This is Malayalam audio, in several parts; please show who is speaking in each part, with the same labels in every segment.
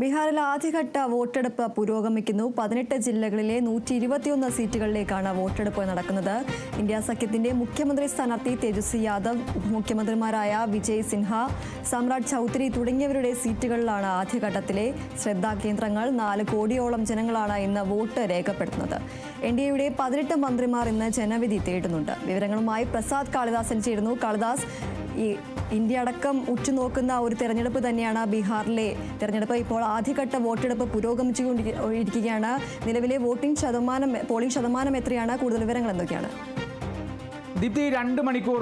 Speaker 1: ബീഹാറിൽ ആദ്യഘട്ട വോട്ടെടുപ്പ് പുരോഗമിക്കുന്നു. പതിനെട്ട് ജില്ലകളിലെ നൂറ്റി ഇരുപത്തിയൊന്ന് സീറ്റുകളിലേക്കാണ് വോട്ടെടുപ്പ് നടക്കുന്നത്. ഇന്ത്യ സഖ്യത്തിന്റെ മുഖ്യമന്ത്രി സ്ഥാനാർത്ഥി തേജസ്വി യാദവ് ഉപമുഖ്യമന്ത്രിമാരായ വിജയ് സിൻഹ സമ്രാട് ചൌധരി തുടങ്ങിയവരുടെ സീറ്റുകളിലാണ് ആദ്യഘട്ടത്തിലെ ശ്രദ്ധാകേന്ദ്രങ്ങൾ. നാല് കോടിയോളം ജനങ്ങളാണ് ഇന്ന് വോട്ട് രേഖപ്പെടുത്തുന്നത്. എൻ ഡി എയുടെ പതിനെട്ട് മന്ത്രിമാർ ഇന്ന് ജനവിധി തേടുന്നുണ്ട്. വിവരങ്ങളുമായി പ്രസാദ് കാളിദാസൻ ചേരുന്നു. കാളിദാസ് ഈ ഇന്ത്യ അടക്കം ഉറ്റുനോക്കുന്ന ഒരു തെരഞ്ഞെടുപ്പ് തന്നെയാണ് ബീഹാറിലെ തെരഞ്ഞെടുപ്പ്. ഇപ്പോൾ ആദ്യഘട്ട വോട്ടെടുപ്പ് പുരോഗമിച്ചുകൊണ്ടിരിക്കുകയാണ് നിലവിലെ വോട്ടിംഗ് ശതമാനം പോളിംഗ് ശതമാനം എത്രയാണ്? കൂടുതൽ വിവരങ്ങൾ എന്തൊക്കെയാണ്?
Speaker 2: ദീപ്തി രണ്ട് മണിക്കൂർ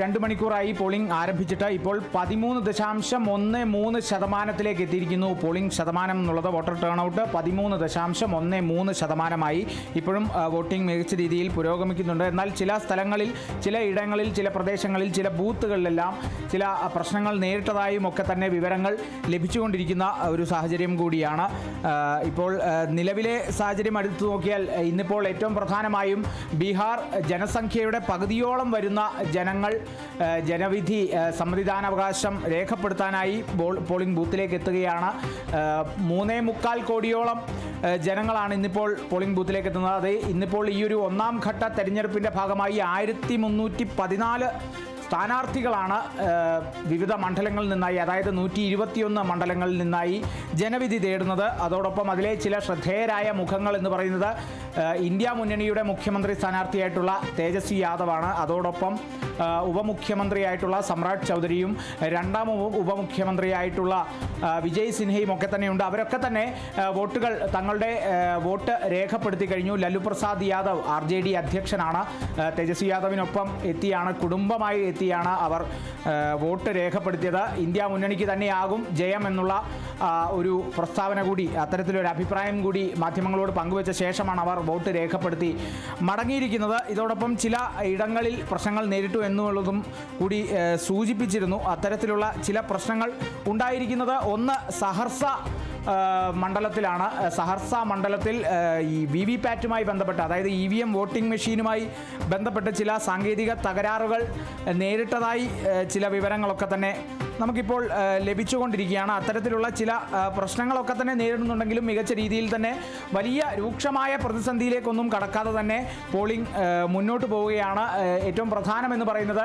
Speaker 2: രണ്ട് മണിക്കൂറായി പോളിംഗ് ആരംഭിച്ചിട്ട് ഇപ്പോൾ പതിമൂന്ന് ദശാംശം ഒന്ന് മൂന്ന് ശതമാനത്തിലേക്ക് എത്തിയിരിക്കുന്നു പോളിംഗ് ശതമാനം എന്നുള്ളത് വോട്ടർ ടേൺ ഔട്ട് പതിമൂന്ന് ദശാംശം ഒന്ന് മൂന്ന് ശതമാനമായി ഇപ്പോഴും വോട്ടിംഗ് മികച്ച രീതിയിൽ പുരോഗമിക്കുന്നുണ്ട്. എന്നാൽ ചില സ്ഥലങ്ങളിൽ ചില ഇടങ്ങളിൽ ചില പ്രദേശങ്ങളിൽ ചില ബൂത്തുകളിലെല്ലാം ചില പ്രശ്നങ്ങൾ നേരിട്ടതായും ഒക്കെ തന്നെ വിവരങ്ങൾ ലഭിച്ചുകൊണ്ടിരിക്കുന്ന ഒരു സാഹചര്യം കൂടിയാണ്. ഇപ്പോൾ നിലവിലെ സാഹചര്യം അടുത്തു നോക്കിയാൽ ഇന്നിപ്പോൾ ഏറ്റവും പ്രധാനമായും ബീഹാർ ജനസംഖ്യയുടെ പകുതിയോളം വരുന്ന ജനങ്ങൾ ജനവിധി സമ്മതിദാനാവകാശം രേഖപ്പെടുത്താനായി പോളിംഗ് ബൂത്തിലേക്ക് എത്തുകയാണ്. മൂന്നേ മുക്കാൽ കോടിയോളം ജനങ്ങളാണ് ഇന്നിപ്പോൾ പോളിംഗ് ബൂത്തിലേക്ക് എത്തുന്നത്. അത് ഇന്നിപ്പോൾ ഈ ഒരു ഒന്നാം ഘട്ട തെരഞ്ഞെടുപ്പിന്റെ ഭാഗമായി ആയിരത്തി മുന്നൂറ്റി പതിനാല് സ്ഥാനാർത്ഥികളാണ് വിവിധ മണ്ഡലങ്ങളിൽ നിന്നായി അതായത് നൂറ്റി ഇരുപത്തിയൊന്ന് മണ്ഡലങ്ങളിൽ നിന്നായി ജനവിധി തേടുന്നത്. അതോടൊപ്പം അതിലെ ചില ശ്രദ്ധേയരായ മുഖങ്ങൾ എന്ന് പറയുന്നത് ഇന്ത്യ മുന്നണിയുടെ മുഖ്യമന്ത്രി സ്ഥാനാർത്ഥിയായിട്ടുള്ള തേജസ്വി യാദവാണ്. അതോടൊപ്പം ഉപമുഖ്യമന്ത്രിയായിട്ടുള്ള സമ്രാട് ചൗധരിയും രണ്ടാം ഉപ- ഉപമുഖ്യമന്ത്രിയായിട്ടുള്ള വിജയ് സിൻഹയും ഒക്കെ തന്നെയുണ്ട്. അവരൊക്കെ തന്നെ വോട്ടുകൾ തങ്ങളുടെ വോട്ട് രേഖപ്പെടുത്തി കഴിഞ്ഞു. Lalu Prasad Yadav R J D അധ്യക്ഷനാണ് Tejashwi യാദവിനൊപ്പം എത്തിയാണ്. കുടുംബമായി എത്തിയാണ് അവർ വോട്ട് രേഖപ്പെടുത്തിയത്. ഇന്ത്യ മുന്നണിക്ക് തന്നെയാകും ജയം എന്നുള്ള ഒരു പ്രസ്താവന കൂടി അത്തരത്തിലൊരു അഭിപ്രായം കൂടി മാധ്യമങ്ങളോട് പങ്കുവച്ച ശേഷമാണ് അവർ വോട്ട് രേഖപ്പെടുത്തി മടങ്ങിയിരിക്കുന്നത്. ഇതോടൊപ്പം ചില ഇടങ്ങളിൽ പ്രശ്നങ്ങൾ നേരിട്ടു എന്നുള്ളതും കൂടി സൂചിപ്പിച്ചിരുന്നു. അത്തരത്തിലുള്ള ചില പ്രശ്നങ്ങൾ ഉണ്ടായിരിക്കുന്നത്. ഒന്ന് സഹർസ മണ്ഡലത്തിലാണ്. സഹർസ മണ്ഡലത്തിൽ ഈ വി വി പാറ്റുമായി ബന്ധപ്പെട്ട് അതായത് ഇ വി എം വോട്ടിംഗ് മെഷീനുമായി ബന്ധപ്പെട്ട് ചില സാങ്കേതിക തകരാറുകൾ നേരിട്ടതായി ചില വിവരങ്ങളൊക്കെ തന്നെ നമുക്കിപ്പോൾ ലഭിച്ചുകൊണ്ടിരിക്കുകയാണ്. അത്തരത്തിലുള്ള ചില പ്രശ്നങ്ങളൊക്കെ തന്നെ നേരിടുന്നുണ്ടെങ്കിലും മികച്ച രീതിയിൽ തന്നെ വലിയ രൂക്ഷമായ പ്രതിസന്ധിയിലേക്കൊന്നും കടക്കാതെ തന്നെ പോളിംഗ് മുന്നോട്ട് പോവുകയാണ്. ഏറ്റവും പ്രധാനമെന്ന് പറയുന്നത്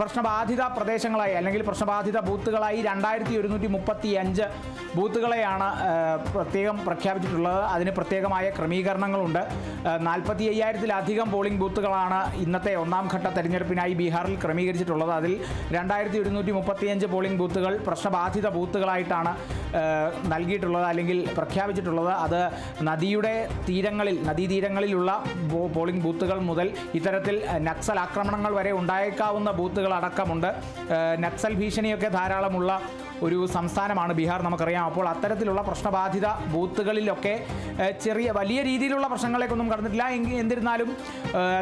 Speaker 2: പ്രശ്നബാധിത പ്രദേശങ്ങളായി അല്ലെങ്കിൽ പ്രശ്നബാധിത ബൂത്തുകളായി രണ്ടായിരത്തി ഒരുന്നൂറ്റി മുപ്പത്തി അഞ്ച് ബൂത്തുകളെയാണ് പ്രത്യേകം പ്രഖ്യാപിച്ചിട്ടുള്ളത്. അതിന് പ്രത്യേകമായ ക്രമീകരണങ്ങളുണ്ട്. നാൽപ്പത്തി അയ്യായിരത്തിലധികം പോളിംഗ് ബൂത്തുകളാണ് ഇന്നത്തെ ഒന്നാം ഘട്ട തെരഞ്ഞെടുപ്പിനായി ബീഹാറിൽ ക്രമീകരിച്ചിട്ടുള്ളത്. അതിൽ രണ്ടായിരത്തി ഒരുന്നൂറ്റി മുപ്പത്തിയഞ്ച് പോളിംഗ് ബൂത്തുകൾ പ്രശ്നബാധിത ബൂത്തുകളായിട്ടാണ് നൽകിയിട്ടുള്ളത് അല്ലെങ്കിൽ പ്രഖ്യാപിച്ചിട്ടുള്ളത്. അത് നദിയുടെ തീരങ്ങളിൽ നദീതീരങ്ങളിലുള്ള പോളിംഗ് ബൂത്തുകൾ മുതൽ ഇത്തരത്തിൽ നക്സൽ ആക്രമണങ്ങൾ വരെ ഉണ്ടായേക്കാവുന്ന ബൂത്തുകൾ അടക്കമുണ്ട് നക്സൽ ഭീഷണിയൊക്കെ ധാരാളമുള്ള ഒരു സംസ്ഥാനമാണ് ബീഹാർ നമുക്കറിയാം. അപ്പോൾ അത്തരത്തിലുള്ള പ്രശ്നബാധിത ബൂത്തുകളിലൊക്കെ ചെറിയ വലിയ രീതിയിലുള്ള പ്രശ്നങ്ങളേക്കൊന്നും കടന്നിട്ടില്ല. എങ്കിൽ എന്നിരുന്നാലും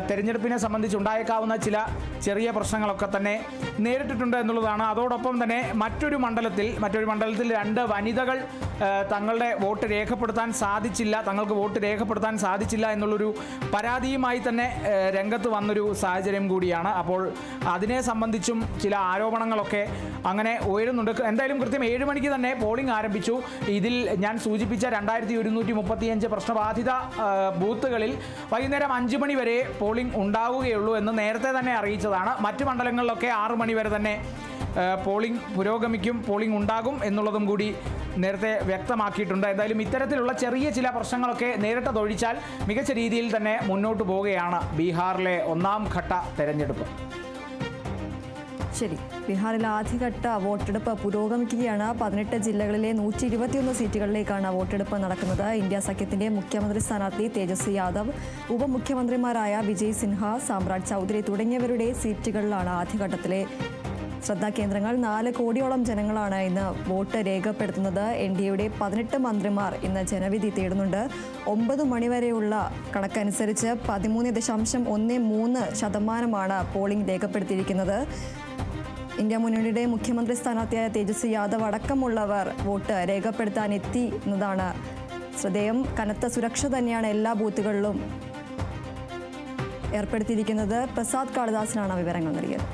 Speaker 2: തെരഞ്ഞെടുപ്പിനെ സംബന്ധിച്ചുണ്ടായേക്കാവുന്ന ചില ചെറിയ പ്രശ്നങ്ങളൊക്കെ തന്നെ നേരിട്ടിട്ടുണ്ട് എന്നുള്ളതാണ്. അതോടൊപ്പം തന്നെ മറ്റൊരു മണ്ഡലത്തിൽ മറ്റൊരു മണ്ഡലത്തിൽ രണ്ട് വനിതകൾ തങ്ങളുടെ വോട്ട് രേഖപ്പെടുത്താൻ സാധിച്ചില്ല തങ്ങൾക്ക് വോട്ട് രേഖപ്പെടുത്താൻ സാധിച്ചില്ല എന്നുള്ളൊരു പരാതിയുമായി തന്നെ രംഗത്ത് വന്നൊരു സാഹചര്യം കൂടിയാണ്. അപ്പോൾ അതിനെ സംബന്ധിച്ചും ചില ആരോപണങ്ങളൊക്കെ അങ്ങനെ ഉയരുന്നുണ്ട്. എന്തായാലും കൃത്യം ഏഴ് മണിക്ക് തന്നെ പോളിംഗ് ആരംഭിച്ചു. ഇതിൽ ഞാൻ സൂചിപ്പിച്ച രണ്ടായിരത്തി ഒരുന്നൂറ്റി മുപ്പത്തിയഞ്ച് പ്രശ്നബാധിത ബൂത്തുകളിൽ വൈകുന്നേരം അഞ്ച് മണി വരെ പോളിംഗ് ഉണ്ടാവുകയുള്ളൂ എന്ന് നേരത്തെ തന്നെ അറിയിച്ചതാണ്. മറ്റ് മണ്ഡലങ്ങളിലൊക്കെ ആറ് മണി വരെ തന്നെ പോളിംഗ് പുരോഗമിക്കും പോളിംഗ് ഉണ്ടാകും എന്നുള്ളതും കൂടി നേരത്തെ വ്യക്തമാക്കിയിട്ടുണ്ട്. എന്തായാലും ഇത്തരത്തിലുള്ള ചെറിയ ചില പ്രശ്നങ്ങളൊക്കെ നേരിട്ടതൊഴിച്ചാൽ മികച്ച രീതിയിൽ തന്നെ മുന്നോട്ട് പോവുകയാണ് ബീഹാറിലെ ഒന്നാം ഘട്ട തെരഞ്ഞെടുപ്പ്.
Speaker 1: ശരി. ബീഹാറിൽ ആദ്യഘട്ട വോട്ടെടുപ്പ് പുരോഗമിക്കുകയാണ്. പതിനെട്ട് ജില്ലകളിലെ നൂറ്റി ഇരുപത്തിയൊന്ന് സീറ്റുകളിലേക്കാണ് വോട്ടെടുപ്പ് നടക്കുന്നത്. ഇന്ത്യ സഖ്യത്തിന്റെ മുഖ്യമന്ത്രി സ്ഥാനാർത്ഥി തേജസ്വി യാദവ് ഉപമുഖ്യമന്ത്രിമാരായ വിജയ് സിൻഹ സാമ്രാജ് ചൗധരി തുടങ്ങിയവരുടെ സീറ്റുകളിലാണ് ആദ്യഘട്ടത്തിലെ. ശ്രദ്ധാകേന്ദ്രങ്ങൾ നാല് കോടിയോളം ജനങ്ങളാണ് ഇന്ന് വോട്ട് രേഖപ്പെടുത്തുന്നത്. എൻ ഡി എയുടെ പതിനെട്ട് മന്ത്രിമാർ ഇന്ന് ജനവിധി തേടുന്നുണ്ട്. ഒമ്പത് മണിവരെയുള്ള കണക്കനുസരിച്ച് പതിമൂന്ന് ദശാംശം ഒന്ന് മൂന്ന് ശതമാനമാണ് പോളിംഗ് രേഖപ്പെടുത്തിയിരിക്കുന്നത്. ഇന്ത്യ മുന്നണിയുടെ മുഖ്യമന്ത്രി സ്ഥാനാർത്ഥിയായ തേജസ്വി യാദവ് അടക്കമുള്ളവർ വോട്ട് രേഖപ്പെടുത്താൻ എത്തി എന്നതാണ് ശ്രദ്ധേയം. കനത്ത സുരക്ഷ തന്നെയാണ് എല്ലാ ബൂത്തുകളിലും ഏർപ്പെടുത്തിയിരിക്കുന്നത്. പ്രസാദ് കാളിദാസിനാണ് വിവരങ്ങൾ നൽകിയത്.